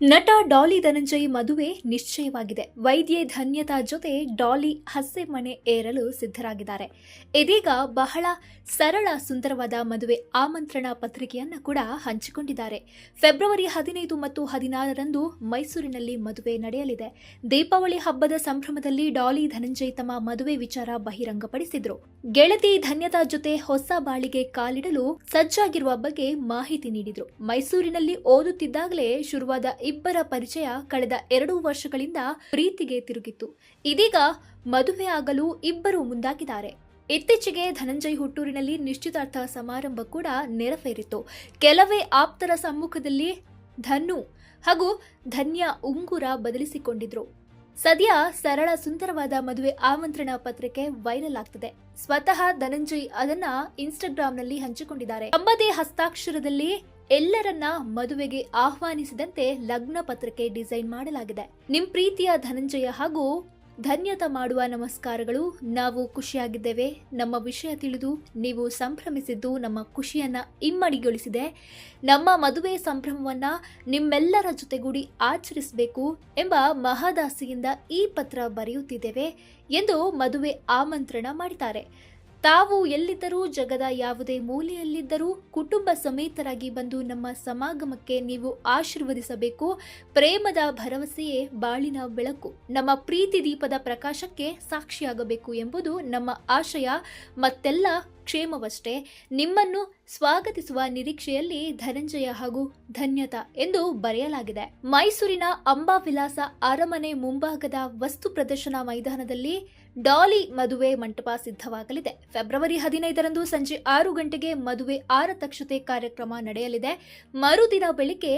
ನಟ ಡಾಲಿ ಧನಂಜಯ್ ಮದುವೆ ನಿಶ್ಚಯವಾಗಿದೆ. ವೈದ್ಯೆ ಧನ್ಯತಾ ಜೊತೆ ಡಾಲಿ ಹಸೆ ಮನೆ ಏರಲು ಸಿದ್ಧರಾಗಿದ್ದಾರೆ. ಇದೀಗ ಬಹಳ ಸರಳ ಸುಂದರವಾದ ಮದುವೆ ಆಮಂತ್ರಣ ಪತ್ರಿಕೆಯನ್ನು ಕೂಡ ಹಂಚಿಕೊಂಡಿದ್ದಾರೆ. ಫೆಬ್ರವರಿ ಹದಿನೈದು ಮತ್ತು ಹದಿನಾರರಂದು ಮೈಸೂರಿನಲ್ಲಿ ಮದುವೆ ನಡೆಯಲಿದೆ. ದೀಪಾವಳಿ ಹಬ್ಬದ ಸಂಭ್ರಮದಲ್ಲಿ ಡಾಲಿ ಧನಂಜಯ್ ತಮ್ಮ ಮದುವೆ ವಿಚಾರ ಬಹಿರಂಗಪಡಿಸಿದ್ರು. ಗೆಳತಿ ಧನ್ಯತಾ ಜೊತೆ ಹೊಸ ಬಾಳಿಗೆ ಕಾಲಿಡಲು ಸಜ್ಜಾಗಿರುವ ಬಗ್ಗೆ ಮಾಹಿತಿ ನೀಡಿದ್ರು. ಮೈಸೂರಿನಲ್ಲಿ ಓದುತ್ತಿದ್ದಾಗಲೇ ಶುರುವಾದ ಇಬ್ಬರ ಪರಿಚಯ ಕಳೆದ ಎರಡು ವರ್ಷಗಳಿಂದ ಪ್ರೀತಿಗೆ ತಿರುಗಿತ್ತು. ಇದೀಗ ಮದುವೆ ಆಗಲು ಇಬ್ಬರು ಮುಂದಾಗಿದ್ದಾರೆ. ಇತ್ತೀಚೆಗೆ ಧನಂಜಯ್ ಹುಟ್ಟೂರಿನಲ್ಲಿ ನಿಶ್ಚಿತಾರ್ಥ ಸಮಾರಂಭ ಕೂಡ ನೆರವೇರಿತು. ಕೆಲವೇ ಆಪ್ತರ ಸಮ್ಮುಖದಲ್ಲಿ ಧನ್ನು ಹಾಗೂ ಧನ್ಯ ಉಂಗುರ ಬದಲಿಸಿಕೊಂಡಿದ್ರು. ಸದ್ಯ ಸರಳ ಸುಂದರವಾದ ಮದುವೆ ಆಮಂತ್ರಣ ಪತ್ರಿಕೆ ವೈರಲ್ ಆಗ್ತಿದೆ. ಸ್ವತಃ ಧನಂಜಯ್ ಅದನ್ನ ಇನ್ಸ್ಟಾಗ್ರಾಂನಲ್ಲಿ ಹಂಚಿಕೊಂಡಿದ್ದಾರೆ. ತಮ್ಮದೇ ಹಸ್ತಾಕ್ಷರದಲ್ಲಿ ಎಲ್ಲರನ್ನ ಮದುವೆಗೆ ಆಹ್ವಾನಿಸಿದಂತೆ ಲಗ್ನ ಪತ್ರಕ್ಕೆ ಡಿಸೈನ್ ಮಾಡಲಾಗಿದೆ. ನಿಮ್ ಪ್ರೀತಿಯ ಧನಂಜಯ ಹಾಗೂ ಧನ್ಯತ ಮಾಡುವ ನಮಸ್ಕಾರಗಳು. ನಾವು ಖುಷಿಯಾಗಿದ್ದೇವೆ. ನಮ್ಮ ವಿಷಯ ತಿಳಿದು ನೀವು ಸಂಭ್ರಮಿಸಿದ್ದು ನಮ್ಮ ಖುಷಿಯನ್ನ ಇಮ್ಮಡಿಗೊಳಿಸಿದೆ. ನಮ್ಮ ಮದುವೆ ಸಂಭ್ರಮವನ್ನ ನಿಮ್ಮೆಲ್ಲರ ಜೊತೆಗೂಡಿ ಆಚರಿಸಬೇಕು ಎಂಬ ಮಹಾದಾಸಿಯಿಂದ ಈ ಪತ್ರ ಬರೆಯುತ್ತಿದ್ದೇವೆ ಎಂದು ಮದುವೆ ಆಮಂತ್ರಣ ಮಾಡಿದ್ದಾರೆ. ತಾವು ಎಲ್ಲಿದ್ದರೂ ಜಗದ ಯಾವುದೇ ಮೂಲೆಯಲ್ಲಿದ್ದರೂ ಕುಟುಂಬ ಸಮೇತರಾಗಿ ಬಂದು ನಮ್ಮ ಸಮಾಗಮಕ್ಕೆ ನೀವು ಆಶೀರ್ವದಿಸಬೇಕು. ಪ್ರೇಮದ ಭರವಸೆಯೇ ಬಾಳಿನ ಬೆಳಕು. ನಮ್ಮ ಪ್ರೀತಿ ದೀಪದ ಪ್ರಕಾಶಕ್ಕೆ ಸಾಕ್ಷಿಯಾಗಬೇಕು ಎಂಬುದು ನಮ್ಮ ಆಶಯ. ಮತ್ತೆಲ್ಲ ಕ್ಷೇಮವಷ್ಟೇ, ನಿಮ್ಮನ್ನು ಸ್ವಾಗತಿಸುವ ನಿರೀಕ್ಷೆಯಲ್ಲಿ ಧನಂಜಯ ಹಾಗೂ ಧನ್ಯತಾ ಎಂದು ಬರೆಯಲಾಗಿದೆ. ಮೈಸೂರಿನ ಅಂಬಾವಿಲಾಸ ಅರಮನೆ ಮುಂಭಾಗದ ವಸ್ತು ಪ್ರದರ್ಶನ ಮೈದಾನದಲ್ಲಿ ಡಾಲಿ ಮದುವೆ ಮಂಟಪ ಸಿದ್ಧವಾಗಲಿದೆ. ಫೆಬ್ರವರಿ ಹದಿನೈದರಂದು ಸಂಜೆ ಆರು ಗಂಟೆಗೆ ಮದುವೆ ಆರತಕ್ಷತೆ ಕಾರ್ಯಕ್ರಮ ನಡೆಯಲಿದೆ. ಮರುದಿನ ಬೆಳಿಗ್ಗೆ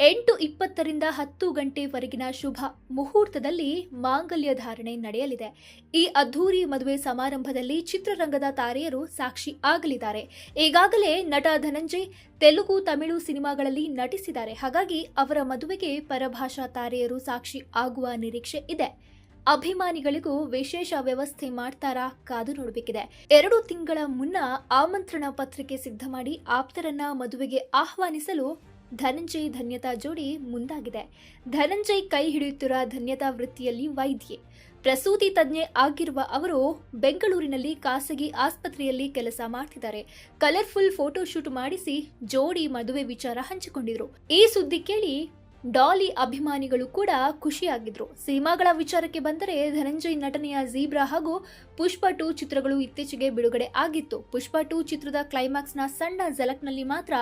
ಎಂಟು ಇಪ್ಪತ್ತರಿಂದ ಹತ್ತು ಗಂಟೆವರೆಗಿನ ಶುಭ ಮುಹೂರ್ತದಲ್ಲಿ ಮಾಂಗಲ್ಯ ಧಾರಣೆ ನಡೆಯಲಿದೆ. ಈ ಅದ್ಧೂರಿ ಮದುವೆ ಸಮಾರಂಭದಲ್ಲಿ ಚಿತ್ರರಂಗದ ತಾರೆಯರು ಸಾಕ್ಷಿ ಆಗಲಿದ್ದಾರೆ. ಈಗಾಗಲೇ ನಟ ಧನಂಜಯ್ ತೆಲುಗು, ತಮಿಳು ಸಿನಿಮಾಗಳಲ್ಲಿ ನಟಿಸಿದ್ದಾರೆ. ಹಾಗಾಗಿ ಅವರ ಮದುವೆಗೆ ಪರಭಾಷಾ ತಾರೆಯರು ಸಾಕ್ಷಿ ಆಗುವ ನಿರೀಕ್ಷೆ ಇದೆ. ಅಭಿಮಾನಿಗಳಿಗೂ ವಿಶೇಷ ವ್ಯವಸ್ಥೆ ಮಾಡ್ತಾರಾ ಕಾದು ನೋಡಬೇಕಿದೆ. ಎರಡು ತಿಂಗಳ ಮುನ್ನ ಆಮಂತ್ರಣ ಪತ್ರಿಕೆ ಸಿದ್ಧ ಮಾಡಿ ಆಪ್ತರನ್ನ ಮದುವೆಗೆ ಆಹ್ವಾನಿಸಲು ಧನಂಜಯ್ ಧನ್ಯತಾ ಜೋಡಿ ಮುಂದಾಗಿದೆ. ಧನಂಜಯ್ ಕೈ ಹಿಡಿಯುತ್ತಿರುವ ಧನ್ಯತಾ ವೃತ್ತಿಯಲ್ಲಿ ವೈದ್ಯೆ. ಪ್ರಸೂತಿ ತಜ್ಞೆ ಆಗಿರುವ ಅವರು ಬೆಂಗಳೂರಿನಲ್ಲಿ ಖಾಸಗಿ ಆಸ್ಪತ್ರೆಯಲ್ಲಿ ಕೆಲಸ ಮಾಡ್ತಿದ್ದಾರೆ. ಕಲರ್ಫುಲ್ ಫೋಟೋಶೂಟ್ ಮಾಡಿಸಿ ಜೋಡಿ ಮದುವೆ ವಿಚಾರ ಹಂಚಿಕೊಂಡಿದ್ರು. ಈ ಸುದ್ದಿ ಕೇಳಿ ಡಾಲಿ ಅಭಿಮಾನಿಗಳು ಕೂಡ ಖುಷಿಯಾಗಿದ್ರು. ಸಿನಿಮಾಗಳ ವಿಚಾರಕ್ಕೆ ಬಂದರೆ ಧನಂಜಯ್ ನಟನೆಯ ಝೀಬ್ರಾ ಹಾಗೂ ಪುಷ್ಪ ಟೂ ಚಿತ್ರಗಳು ಇತ್ತೀಚೆಗೆ ಬಿಡುಗಡೆ ಆಗಿತ್ತು. ಪುಷ್ಪ ಟೂ ಚಿತ್ರದ ಕ್ಲೈಮ್ಯಾಕ್ಸ್ನ ಸಣ್ಣ ಝಲಕ್ನಲ್ಲಿ ಮಾತ್ರ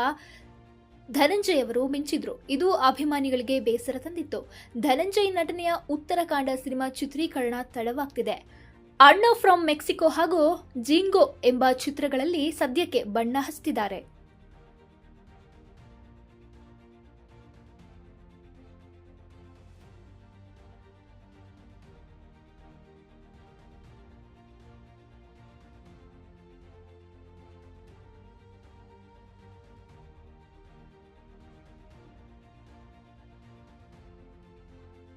ಧನಂಜಯ್ ಅವರು ಮಿಂಚಿದ್ರು. ಇದು ಅಭಿಮಾನಿಗಳಿಗೆ ಬೇಸರ ತಂದಿತ್ತು. ಧನಂಜಯ್ ನಟನೆಯ ಉತ್ತರಕಾಂಡ ಸಿನಿಮಾ ಚಿತ್ರೀಕರಣ ತಡವಾಗ್ತಿದೆ. ಅಣ್ಣ ಫ್ರಮ್ ಮೆಕ್ಸಿಕೋ ಹಾಗೂ ಜಿಂಗೋ ಎಂಬ ಚಿತ್ರಗಳಲ್ಲಿ ಸದ್ಯಕ್ಕೆ ಬಣ್ಣ ಹಚ್ತಿದ್ದಾರೆ